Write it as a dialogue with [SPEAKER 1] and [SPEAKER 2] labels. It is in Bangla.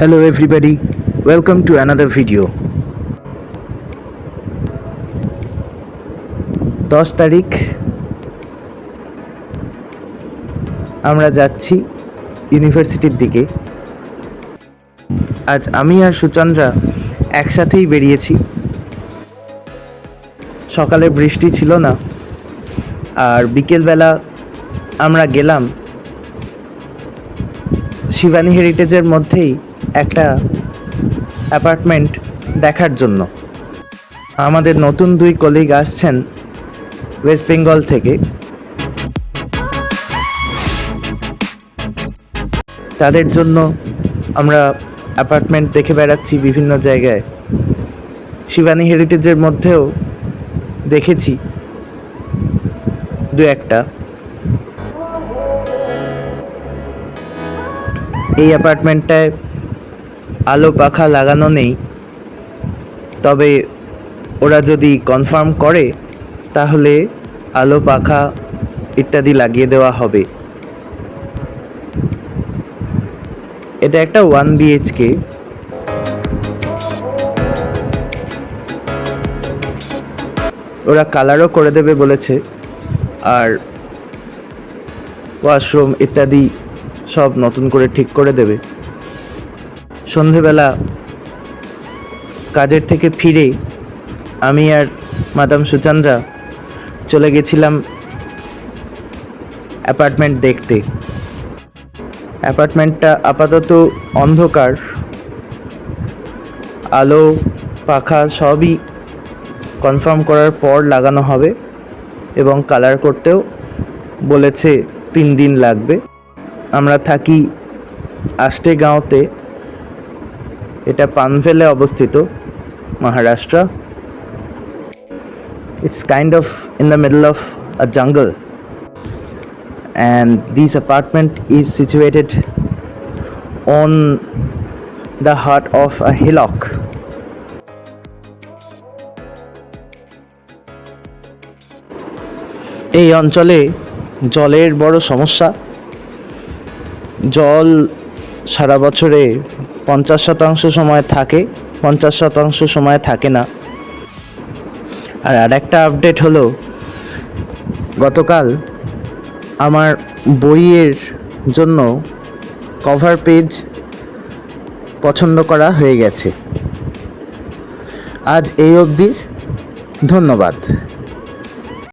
[SPEAKER 1] Hello everybody, welcome to another video. দশ তারিখ। আমরা যাচ্ছি ইউনিভার্সিটির দিকে। আজ আমি আর সুচন্দ্রা একসাথেই বেরিয়েছি। সকালে বৃষ্টি ছিল না। আর বিকেলবেলা আমরা গেলাম শিবানী হেরিটেজের মধ্যেই। একটা অ্যাপার্টমেন্ট দেখার জন্য। আমাদের নতুন দুই কলিগ আসছেন ওয়েস্ট বেঙ্গল থেকে। তাদের জন্য আমরা অ্যাপার্টমেন্ট দেখে বেড়াচ্ছি বিভিন্ন জায়গায়। শিবানী হেরিটেজের মধ্যেও দেখেছি দু একটা। এই অ্যাপার্টমেন্টটায় আলো পাখা লাগানো নেই। তবে ওরা যদি কনফার্ম করে, তাহলে আলো পাখা ইত্যাদি লাগিয়ে দেওয়া হবে। এটা একটা ওয়ান বিএইচকে ওরা কালারও করে দেবে বলেছে। আর ওয়াশরুম ইত্যাদি সব নতুন করে ঠিক করে দেবে। সন্ধেবেলা কাজের থেকে ফিরে আমি আর মাদাম সুচন্দ্রা চলে গেছিলাম অ্যাপার্টমেন্ট দেখতে। অ্যাপার্টমেন্টটা আপাতত অন্ধকার। আলো, পাখা সবই কনফার্ম করার পর লাগানো হবে এবং কালার করতেও বলেছে তিন দিন লাগবে। আমরা থাকি আষ্টে গাঁওতে। এটা পানভেলে অবস্থিত, Maharashtra. It's kind of in the middle of a jungle and this apartment is situated on the heart of a hillock. এই অঞ্চলে জলের বড় সমস্যা। জল সারা বছরে পঞ্চাশ শতাংশ সময় থাকে, পঞ্চাশ শতাংশ সময় থাকে না। আর আরেকটা আপডেট হলো, গতকাল আমার বইয়ের জন্য কভার পেজ পছন্দ করা হয়ে গেছে। আজ এই অবধি, ধন্যবাদ।